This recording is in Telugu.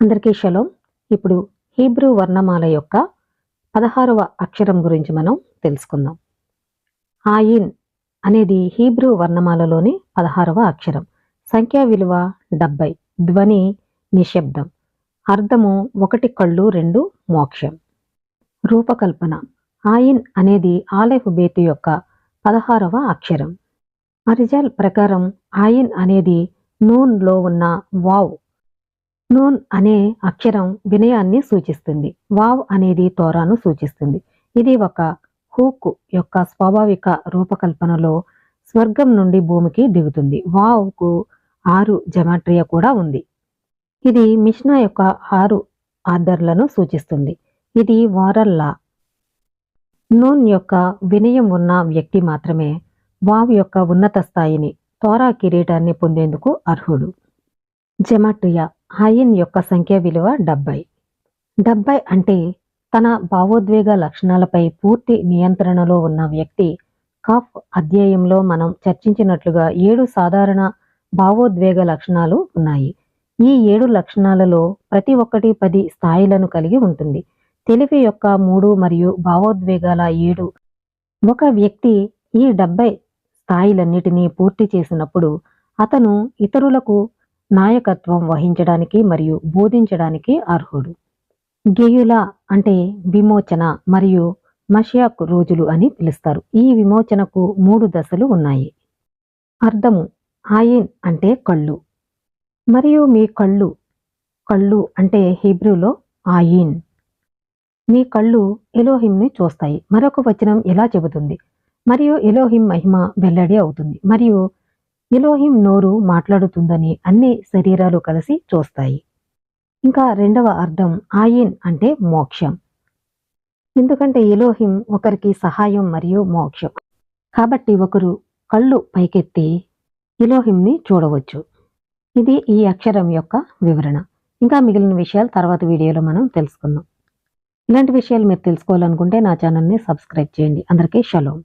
అందరికీ షలోం. ఇప్పుడు హీబ్రూ వర్ణమాల యొక్క పదహారవ అక్షరం గురించి మనం తెలుసుకుందాం. ఆయిన్ అనేది హీబ్రూ వర్ణమాలలోని పదహారవ అక్షరం. సంఖ్యా విలువ డెబ్బై. ధ్వని నిశ్శబ్దం. అర్థము ఒకటి కళ్ళు రెండు మోక్షం. రూపకల్పన. ఆయిన్ అనేది ఆలెఫ్ బేతు యొక్క పదహారవ అక్షరం. అరిజాల్ ప్రకారం ఆయిన్ అనేది నూన్లో ఉన్న వావ్ నూన్ అనే అక్షరం వినయాన్ని సూచిస్తుంది. వావ్ అనేది తోరాను సూచిస్తుంది. ఇది ఒక హూక్ యొక్క స్వాభావిక రూపకల్పనలో స్వర్గం నుండి భూమికి దిగుతుంది. వావ్కు ఆరు జమాట్రియ కూడా ఉంది. ఇది మిష్నా యొక్క ఆరు ఆర్డర్లను సూచిస్తుంది. ఇది వారల్లా. నూన్ యొక్క వినయం ఉన్న వ్యక్తి మాత్రమే వావ్ యొక్క ఉన్నత స్థాయిని తోరా కిరీటాన్ని పొందేందుకు అర్హుడు. జమాట్రియా హాయిన్ యొక్క సంఖ్య విలువ డెబ్బై. డెబ్బై అంటే తన భావోద్వేగ లక్షణాలపై పూర్తి నియంత్రణలో ఉన్న వ్యక్తి. కాఫ్ అధ్యాయంలో మనం చర్చించినట్లుగా ఏడు సాధారణ భావోద్వేగ లక్షణాలు ఉన్నాయి. ఈ ఏడు లక్షణాలలో ప్రతి ఒక్కటి పది స్థాయిలను కలిగి ఉంటుంది. తెలివి యొక్క మూడు మరియు భావోద్వేగాల ఏడు. ఒక వ్యక్తి ఈ డెబ్బై స్థాయిలన్నిటినీ పూర్తి చేసినప్పుడు అతను ఇతరులకు నాయకత్వం వహించడానికి మరియు బోధించడానికి అర్హుడు. గేయుల అంటే విమోచన మరియు మషియాక్ రోజులు అని పిలుస్తారు. ఈ విమోచనకు మూడు దశలు ఉన్నాయి. అర్థము ఆయిన్ అంటే కళ్ళు. మరియు మీ కళ్ళు కళ్ళు అంటే హిబ్రూలో ఆయిన్. మీ కళ్ళు ఎలోహింని చూస్తాయి. మరొక వచనం ఎలా చెబుతుంది. మరియు ఎలోహిం మహిమ వెల్లడి అవుతుంది. మరియు ఎలోహిం నోరు మాట్లాడుతుందని అన్ని శరీరాలు కలిసి చూస్తాయి. ఇంకా రెండవ అర్థం ఆయిన్ అంటే మోక్షం. ఎందుకంటే ఎలోహిం ఒకరికి సహాయం మరియు మోక్షం. కాబట్టి ఒకరు కళ్ళు పైకెత్తి ఎలోహింని చూడవచ్చు. ఇది ఈ అక్షరం యొక్క వివరణ. ఇంకా మిగిలిన విషయాలు తర్వాత వీడియోలో మనం తెలుసుకుందాం. ఇలాంటి విషయాలు మీరు తెలుసుకోవాలనుకుంటే నా ఛానల్ని సబ్స్క్రైబ్ చేయండి. అందరికీ షలోం.